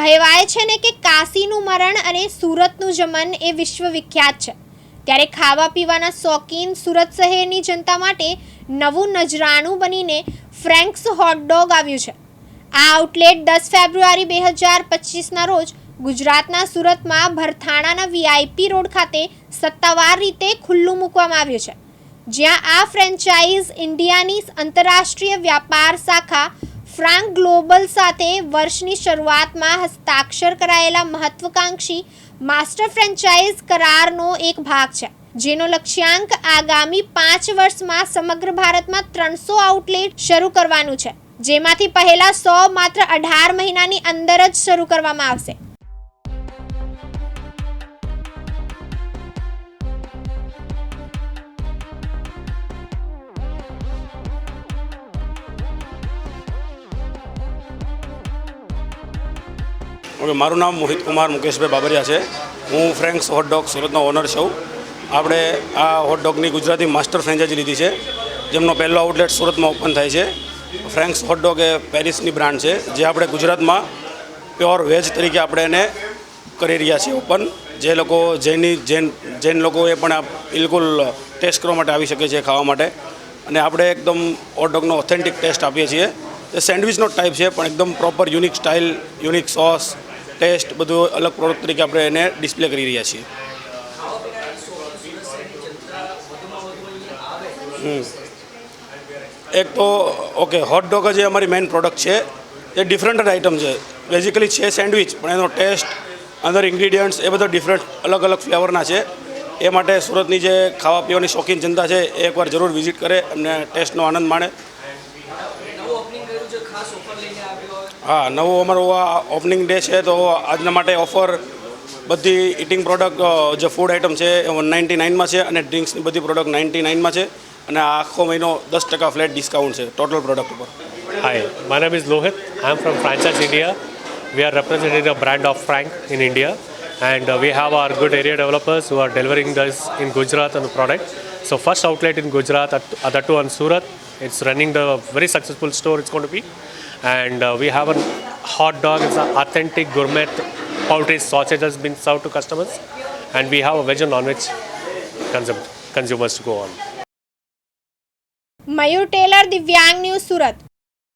કહેવાય છે ને કે કાશીનું મરણ અને સુરતનું જમન એ વિશ્વ વિખ્યાત છે. ત્યારે ખાવા પીવાના શોખીન સુરત શહેરની જનતા માટે નવું નજરાણું બનીને ફ્રેન્ક્સ હોટડોગ આવ્યું છે. આ આઉટલેટ દસ ફેબ્રુઆરી બે હજાર પચીસના રોજ ગુજરાતના સુરતમાં ભરથાણાના વીઆઈપી રોડ ખાતે સત્તાવાર રીતે ખુલ્લું મૂકવામાં આવ્યું છે. જ્યાં આ ફ્રેન્ચાઇઝ ઇન્ડિયાની આંતરરાષ્ટ્રીય વ્યાપાર શાખા ફ્રાન્ક ગ્લોબલ સાથે વર્ષની શરૂઆતમાં હસ્તાક્ષર કરાયેલા મહત્વકાંક્ષી માસ્ટર ફ્રેન્ચાઇઝ કરારનો એક ભાગ છે, જેનો લક્ષ્યાંક આગામી પાંચ વર્ષમાં સમગ્ર ભારતમાં ત્રણસો આઉટલેટ શરૂ કરવાનું છે, જેમાંથી પહેલા સો માત્ર અઢાર મહિનાની અંદર જ શરૂ કરવામાં આવશે. મારું નામ મોહિત કુમાર મુકેશભાઈ બાબરિયા છે. હું ફ્રેન્ક્સ હોટડોગ સુરતનો ઓનર છું. આપણે આ હોટડોગની ગુજરાતી માસ્ટર ફ્રેન્ચાઇઝી લીધી છે, જેમનો પહેલો આઉટલેટ સુરતમાં ઓપન થાય છે. ફ્રેન્ક્સ હોટડોગ એ પેરિસની બ્રાન્ડ છે, જે આપણે ગુજરાતમાં પ્યોર વેજ તરીકે આપણે એને કરી રહ્યા છીએ ઓપન જે લોકો જૈની, જૈન જૈન લોકો એ પણ બિલકુલ ટેસ્ટ કરવા માટે આવી શકે છે ખાવા માટે. અને આપણે એકદમ હોટડોગનો ઓથેન્ટિક ટેસ્ટ આપીએ છીએ. એ સેન્ડવિચનો ટાઈપ છે, પણ એકદમ proper unique style unique sauce taste બધું અલગ પ્રોડક્ટ તરીકે આપણે એને ડિસ્પ્લે કરી રહ્યા છીએ. એક તો ઓકે હોટડોગ જે અમારી મેઇન પ્રોડક્ટ છે. એ ડિફરન્ટ આઇટમ છે. બેઝિકલી છે સેન્ડવિચ પણ એનો ટેસ્ટ અંદર ઇન્ગ્રીડિયન્ટ્સ એ બધા ડિફરન્ટ અલગ અલગ ફ્લેવરના છે. એ માટે સુરતની જે ખાવા પીવાની શોખીન જનતા છે, એ એકવાર જરૂર વિઝિટ કરે, એમને ટેસ્ટનો આનંદ માણે. હા નવો અમારો આ ઓપનિંગ ડે છે તો આજના માટે ઓફર બધી ઇટિંગ પ્રોડક્ટ જે ફૂડ આઇટમ છે એ વન નાઇન્ટી નાઇનમાં છે અને ડ્રિંક્સની બધી પ્રોડક્ટ નાઇન્ટી નાઇનમાં છે અને આખો મહિનો દસ ટકા ફ્લેટ ડિસ્કાઉન્ટ છે ટોટલ પ્રોડક્ટ ઉપર Hi, my name is Lohit. I'm from Franchise India. We are representing the brand of Frank in India, and uh, we have our good area developers who are delivering this in Gujarat and the product. So first outlet in Gujarat at Adatu and Surat. It's running the very successful store. It's going to be, and uh, we have a hot dog. It's an authentic gourmet poultry sausage has been served to customers, and we have a veg and non-veg consum- consumers to go on. Mayur Tailor Divyang news Surat